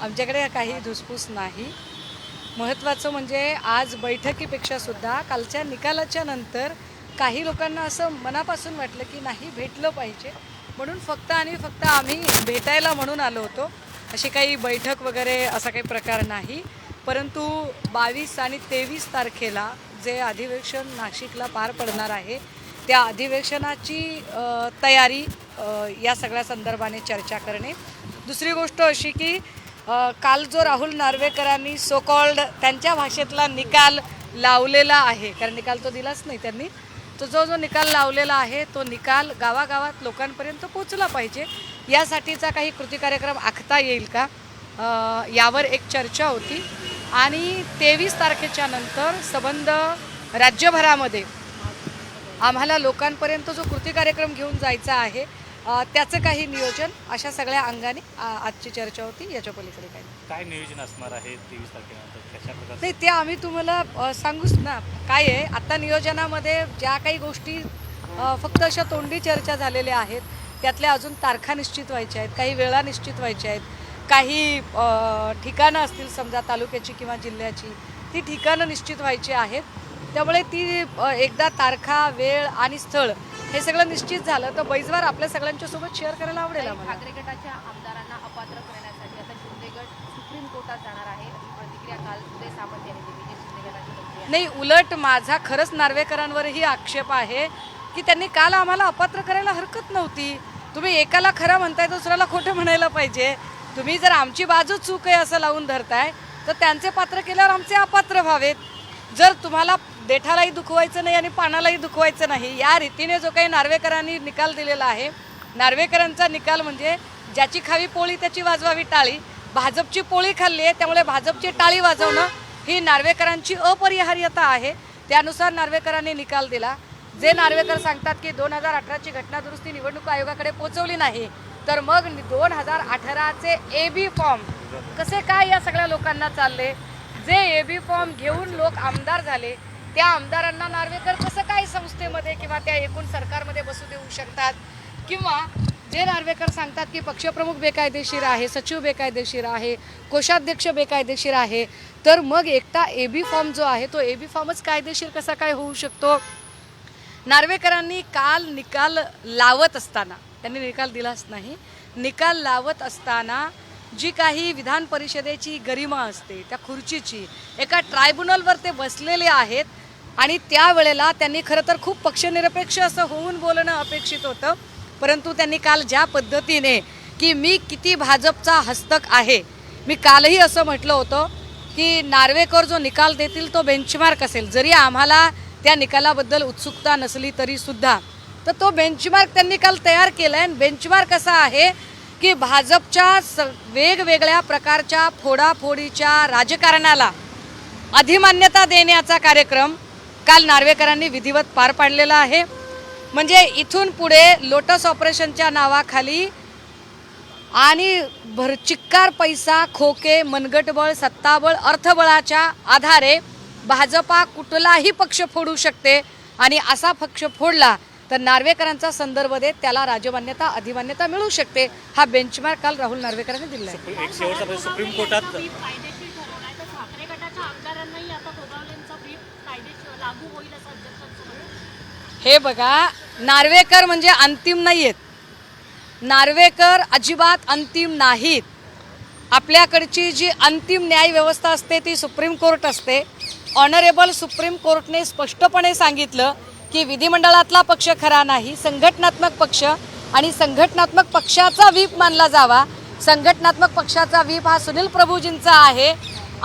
आमच्याकडे काही धुसफूस नाही. महत्त्वाचं म्हणजे आज बैठकीपेक्षा सुद्धा कालच्या निकालाच्या नंतर काही लोकांना असं मनापासून वाटलं की नाही भेटलं पाहिजे. म्हणून फक्त आणि फक्त आम्ही भेटायला म्हणून आलो होतो. अशी काही बैठक वगैरे असा काही प्रकार नाही. परंतु बावीस आणि तेवीस तारखेला जे अधिवेशन नाशिकला पार पडणार आहे त्या अधिवेशनाची तयारी या सगळ्या संदर्भाने चर्चा करणे. दुसरी गोष्ट अशी की काल जो राहुल नार्वेकरांनी सो कॉल्ड त्यांच्या भाषेतला निकाल लावलेला आहे कारण निकाल तो दिलाच नाही त्यांनी तो जो जो निकाल लावलेला आहे तो निकाल गावागावात लोकांपर्यंत पोचला पाहिजे. यासाठीचा काही कृती कार्यक्रम आखता येईल का? यावर एक चर्चा होती. आणि तेवीस तारखेच्या नंतर संबंध राज्यभरामध्ये आम्हाला लोकांपर्यंत जो कृती कार्यक्रम घेऊन जायचा आहे त्याचं काही नियोजन अशा सगळ्या अंगाने आजची चर्चा होती. याच्या पलीकडे काही नाही. काय नियोजन असणार आहे तेवीस तारखेनंतर? नाही ते आम्ही तुम्हाला सांगूच ना. काय आहे आता नियोजनामध्ये ज्या काही गोष्टी फक्त अशा तोंडी चर्चा झालेल्या आहेत त्यातल्या अजून तारखा निश्चित व्हायच्या आहेत काही वेळा निश्चित व्हायच्या आहेत. काही ठिकाणं असतील समजा तालुक्याची किंवा जिल्ह्याची ती ठिकाणं निश्चित व्हायची आहेत. त्यामुळे ती एकदा तारखा वेळ आणि स्थळ हे सगळं निश्चित झालं. तर बैजवार आपल्या सगळ्यांच्या सोबत शेअर करायला आवडेल ठाकरे गटाच्या आमदारांना अपात्र करण्यासाठी आता शिंदे गट सुप्रीम कोर्टात जाणार आहे अशी प्रतिक्रिया काल उदय सामंत यांनी दिली शिंदे गटाची. नाही उलट माझा खरंच नार्वेकरांवरही आक्षेप आहे की त्यांनी काल आम्हाला अपात्र करायला हरकत नव्हती. तुम्ही एकाला खरं म्हणताय दुसऱ्याला खोटं म्हणायला पाहिजे. तुम्ही जर आमची बाजू चूक आहे असं लावून धरताय तर त्यांचे पात्र केल्यावर आमचे अपात्र व्हावेत. जर तुम्हाला देठालाही दुखवायचं नाही आणि पानालाही दुखवायचं नाही. या रीतीने जो काही नार्वेकरांनी निकाल दिलेला आहे नार्वेकरांचा निकाल म्हणजे ज्याची खावी पोळी त्याची वाजवावी टाळी. भाजपची पोळी खाल्ली आहे त्यामुळे भाजपची टाळी वाजवणं ही नार्वेकरांची अपरिहार्यता आहे. त्यानुसार नार्वेकरांनी निकाल दिला. जे नार्वेकर सांगतात की दोन हजार अठराची घटनादुरुस्ती निवडणूक आयोगाकडे पोहोचवली नाही तर मग दोन हजार अठराचे ए बी फॉर्म कसे काय या सगळ्या लोकांना चालले? जे ए बी फॉर्म घेऊन लोक आमदार झाले त्या आमदारांना नार्वेकर कसं काय संस्थेमध्ये किंवा त्या एकूण सरकारमध्ये बसू देऊ शकतात? किंवा जे नार्वेकर सांगतात की पक्षप्रमुख बेकायदेशीर आहे सचिव बेकायदेशीर आहे कोषाध्यक्ष बेकायदेशीर आहे तर मग एकटा ए बी फॉर्म जो आहे तो ए बी फॉर्मच कायदेशीर कसा काय होऊ शकतो? नार्वेकरांनी काल निकाल लावत असताना त्यांनी निकाल दिलाच नाही निकाल लावत असताना जी काही विधान परिषदेची गरिमा असते त्या खुर्चीची एका ट्रायब्युनलवर ते बसलेले आहेत आणि त्यावेळेला त्यांनी खरं तर खूप पक्षनिरपेक्ष असं होऊन बोलणं अपेक्षित होतं. परंतु त्यांनी काल ज्या पद्धतीने की मी किती भाजपचा हस्तक आहे मी कालही असं म्हटलं होतं की नार्वेकर जो निकाल देतील तो बेंचमार्क असेल. जरी आम्हाला त्या निकालाबद्दल उत्सुकता नसली तरीसुद्धा तर तो बेंचमार्क त्यांनी काल तयार केला आहे बेंचमार्क असा आहे की भाजपच्या स वेगवेगळ्या प्रकारच्या फोडाफोडीच्या राजकारणाला अधिमान्यता देण्याचा कार्यक्रम काल नार्वेकरांनी विधिवत पार पाडलेला आहे. म्हणजे इथून पुढे लोटस ऑपरेशनच्या नावाखाली आणि भरचिक्कार पैसा खोके मनगटबळ सत्ताबळ अर्थबळाच्या आधारे भाजपा कुठलाही पक्ष फोडू शकते आणि असा पक्ष फोडला तर नार्वेकरांचा संदर्भ देत त्याला राजमान्यता अधिमान्यता मिळू शकते हा बेंचमार्क काल राहुल नार्वेकरांनी दिला आहे. सुप्रीम कोर्टात व्हीप कायदेशीर ठरवलाय तर ठाकरे गटाच्या आमदारांनाही आता गोगावलेंचा व्हीप कायदेशीर लागू होईल असं हे बघा नार्वेकर म्हणजे अंतिम नाही आहेत नार्वेकर अजिबात अंतिम नाहीत. आपल्याकडची जी अंतिम न्याय व्यवस्था असते ती सुप्रीम कोर्ट असते. ऑनरेबल सुप्रीम कोर्टने स्पष्टपणे सांगितलं की विधिमंडळातला पक्ष खरा नाही संघटनात्मक पक्ष आणि संघटनात्मक पक्षाचा व्हीप मानला जावा. संघटनात्मक पक्षाचा व्हीप हा सुनील प्रभूजींचा आहे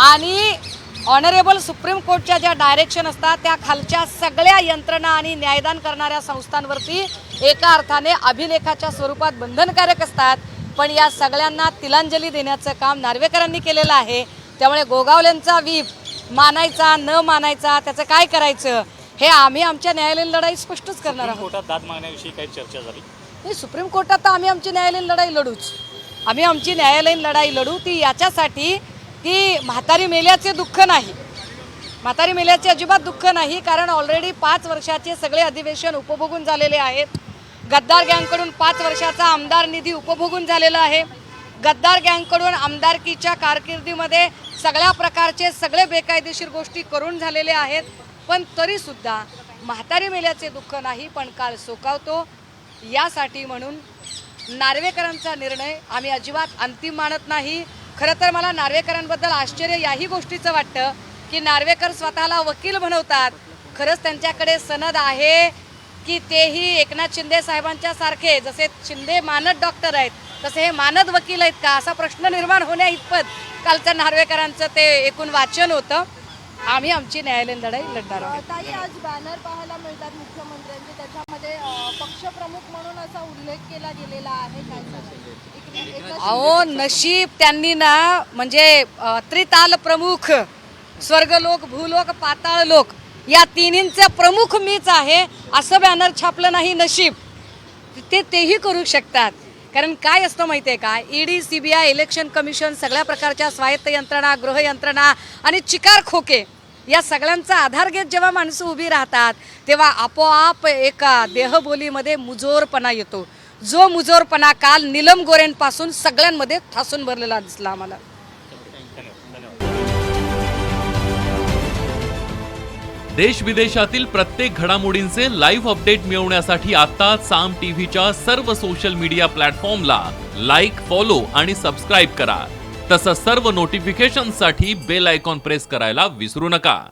आणि ऑनरेबल सुप्रीम कोर्टच्या ज्या डायरेक्शन असतात त्या खालच्या सगळ्या यंत्रणा आणि न्यायदान करणाऱ्या संस्थांवरती एका अर्थाने अभिलेखाच्या स्वरूपात बंधनकारक असतात. पण या सगळ्यांना तिलांजली देण्याचं काम नार्वेकरांनी केलेलं आहे. त्यामुळे गोगावलेंचा व्हीप मानायचा न मानायचा त्याचं काय करायचं? हे आम्ही आमच्या न्यायालयीन लढाई स्पष्टच करणार आहोत. कोर्टात दाद मागण्याविषयी काही चर्चा झाली? नाही सुप्रीम कोर्टात तर आम्ही आमची न्यायालयीन लढाई लढूच. आम्ही आमची न्यायालयीन लढाई लढू ती याच्यासाठी की म्हातारी मेल्याचे दुःख नाही. म्हातारी मेल्याचे अजिबात दुःख नाही कारण ऑलरेडी पाच वर्षाचे सगळे अधिवेशन उपभोगून झालेले आहेत. गद्दार गँगकडून पाच वर्षाचा आमदार निधी उपभोगून झालेला आहे. गद्दार गँगकडून आमदारकीच्या कारकिर्दीमध्ये सगळ्या प्रकारचे सगळे बेकायदेशीर गोष्टी करून झालेले आहेत. पण तरीसुद्धा म्हातारी मेल्याचे दुःख नाही पण काळ सोकावतो. यासाठी म्हणून नार्वेकरांचा निर्णय आम्ही अजिबात अंतिम मानत नाही. खरं तर मला नार्वेकरांबद्दल आश्चर्य याही गोष्टीचं वाटतं की नार्वेकर स्वतःला वकील बनवतात. खरंच त्यांच्याकडे सनद आहे की तेही एकनाथ शिंदे साहेबांच्या सारखे जसे शिंदे मानद डॉक्टर आहेत तसे हे मानद वकील आहेत का? असा प्रश्न निर्माण होण्या इतपत कालचं नार्वेकरांचं ते एकूण वाचन होतं. आम्ही आमची न्यायालयीन लढाई लढणार आहोत. ताई आज बॅनर पाहायला मिळतात मुख्यमंत्र्यांचे. त्याच्यामध्ये पक्षप्रमुख म्हणून असा उल्लेख केला गेलेला आहे. काय अहो नशीब त्यांनी ना म्हणजे त्रिताल प्रमुख स्वर्गलोक भूलोक पाताळ लोक या तिन्हींचा प्रमुख मीच आहे असं बॅनर छापलं नाही नशीब. ते तेही करू शकतात. कारण काय असतं माहिती आहे का ED C B I election commission सगळ्या प्रकारच्या स्वायत्त यंत्रणा गृह यंत्रणा आणि चिकार खोके या सगळ्यांचा आधार घेत जेव्हा माणसं उभी राहतात तेव्हा आपोआप एका देहबोलीमध्ये मुजोरपणा येतो. जो मुजोरपणा काल निलम गोरेंपासून सगळ्यांमध्ये ठासून भरलेला दिसला आम्हाला. देश विदेशातील प्रत्येक घडामोडींचे लाईव्ह अपडेट मिळवण्यासाठी आता साम टीव्हीच्या सर्व सोशल मीडिया प्लॅटफॉर्मला लाईक फॉलो आणि सबस्क्राईब करा. तसंच सर्व नोटिफिकेशनसाठी बेल आयकॉन प्रेस करायला विसरू नका.